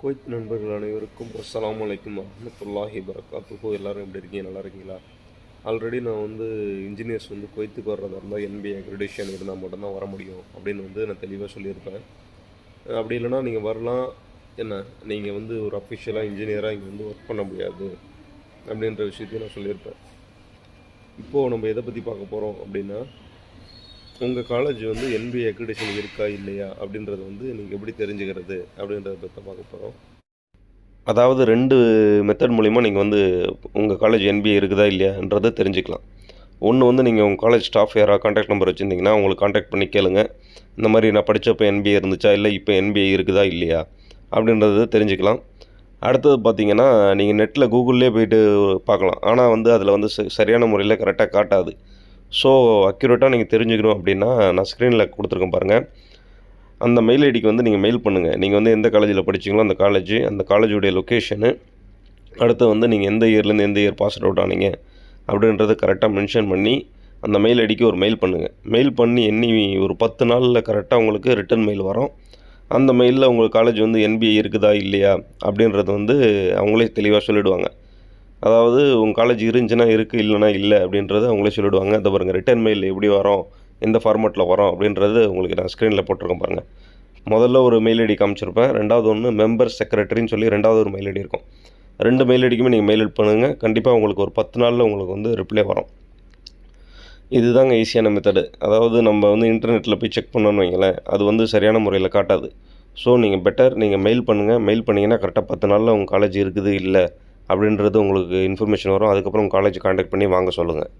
Kuwait நண்பர்கள் அனைவருக்கும் அஸ்லாம் அலைக்கும் அஹமத்துல்லாஹி வரகாத்துஹு எல்லோரும் எப்படி இருக்கீங்க? நல்லா இருக்கீங்களா? ஆல்ரெடி நான் வந்து இன்ஜினியர்ஸ் வந்து குவைத்துக்கு வர்றதா இருந்தால் என்பி அக்ரிடேஷன் இருந்தால் மட்டும்தான் வர முடியும் அப்படின்னு வந்து நான் தெளிவாக சொல்லியிருப்பேன். அப்படி இல்லைன்னா நீங்கள் வரலாம். என்ன? நீங்கள் வந்து ஒரு அஃபிஷியலாக இன்ஜினியராக இங்கே வந்து ஒர்க் பண்ண முடியாது அப்படின்ற விஷயத்தையும் நான் சொல்லியிருப்பேன். இப்போது நம்ம எதை பற்றி பார்க்க போகிறோம் அப்படின்னா உங்கள் காலேஜ் வந்து என்பிஏ அக்ரிடேஷன் இருக்கா இல்லையா அப்படின்றத வந்து நீங்கள் எப்படி தெரிஞ்சுக்கிறது அப்படின்றத பற்றி பார்க்க போகிறோம் அதாவது ரெண்டு மெத்தட் மூலிமா நீங்கள் வந்து உங்கள் காலேஜ் என்பிஏ இருக்குதா இல்லையான்றதை தெரிஞ்சுக்கலாம். ஒன்று வந்து நீங்கள் உங்கள் காலேஜ் ஸ்டாஃப் யாராக காண்டாக்ட் நம்பர் வச்சுருந்தீங்கன்னா அவங்களுக்கு காண்டாக்ட் பண்ணி கேளுங்க. இந்த மாதிரி நான் படித்தப்போ என்பிஏ இருந்துச்சா இல்லை இப்போ என்பிஏ இருக்குதா இல்லையா அப்படின்றத தெரிஞ்சுக்கலாம். அடுத்தது பார்த்தீங்கன்னா நீங்கள் நெட்டில் கூகுள்லேயே போயிட்டு பார்க்கலாம். ஆனால் வந்து அதில் வந்து ச- சரியான முறையில் கரெக்டாக காட்டாது. ஸோ அக்யூரேட்டாக நீங்கள் தெரிஞ்சுக்கணும் அப்படின்னா நான் ஸ்க்ரீனில் கொடுத்துருக்கேன் பாருங்கள் அந்த மெயில் ஐடிக்கு வந்து நீங்கள் மெயில் பண்ணுங்கள் நீங்கள் வந்து எந்த காலேஜில் படிச்சீங்களோ அந்த காலேஜ் அந்த காலேஜுடைய லொக்கேஷனு அடுத்து வந்து நீங்கள் எந்த இயர்லேருந்து எந்த இயர் பாஸ் அவுட் ஆனீங்க அப்படின்றத கரெக்டாக மென்ஷன் பண்ணி அந்த மெயில் ஐடிக்கு ஒரு மெயில் பண்ணுங்கள் மெயில் பண்ணி எண்ணி ஒரு பத்து நாளில் கரெக்டாக உங்களுக்கு ரிட்டர்ன் மெயில் வரும். அந்த மெயிலில் உங்கள் காலேஜ் வந்து என்பிஏ இருக்குதா இல்லையா அப்படின்றது வந்து அவங்களே தெளிவாக சொல்லிவிடுவாங்க அதாவது உங்கள் காலேஜ் இருந்துச்சுன்னா இருக்குது இல்லைனா இல்லை அப்படின்றத அவங்களே சொல்லிடுவாங்க. அதை பாருங்கள் ரிட்டர்ன் மெயில் எப்படி வரோம் எந்த ஃபார்மேட்டில் வரோம் அப்படின்றது உங்களுக்கு நான் ஸ்க்ரீனில் போட்டிருக்கேன் பாருங்கள் முதல்ல ஒரு மெயில் ஐடி காமிச்சிருப்பேன். ரெண்டாவது ஒன்று மெம்பர் செக்ரட்டரின்னு சொல்லி ரெண்டாவது ஒரு மெயில் ஐடி இருக்கும். ரெண்டு மெயில் ஐடிக்குமே நீங்கள் மெயில் பண்ணுங்கள் கண்டிப்பாக உங்களுக்கு ஒரு பத்து நாளில் உங்களுக்கு வந்து ரிப்ளை வரும். இதுதாங்க ஈஸியான மெத்தடு அதாவது நம்ம வந்து இன்டர்நெட்டில் போய் செக் பண்ணோன்னு வைங்களேன் அது வந்து சரியான முறையில் காட்டாது. ஸோ நீங்கள் பெட்டர் நீங்கள் மெயில் பண்ணுங்கள் மெயில் பண்ணிங்கன்னா கரெக்டாக பத்து நாளில் உங்கள் காலேஜ் இருக்குது இல்லை அப்படின்றது உங்களுக்கு இன்ஃபர்மேஷன் வரும். அதுக்கப்புறம் காலேஜ் காண்டாக்ட் பண்ணி வாங்க சொல்லுங்கள்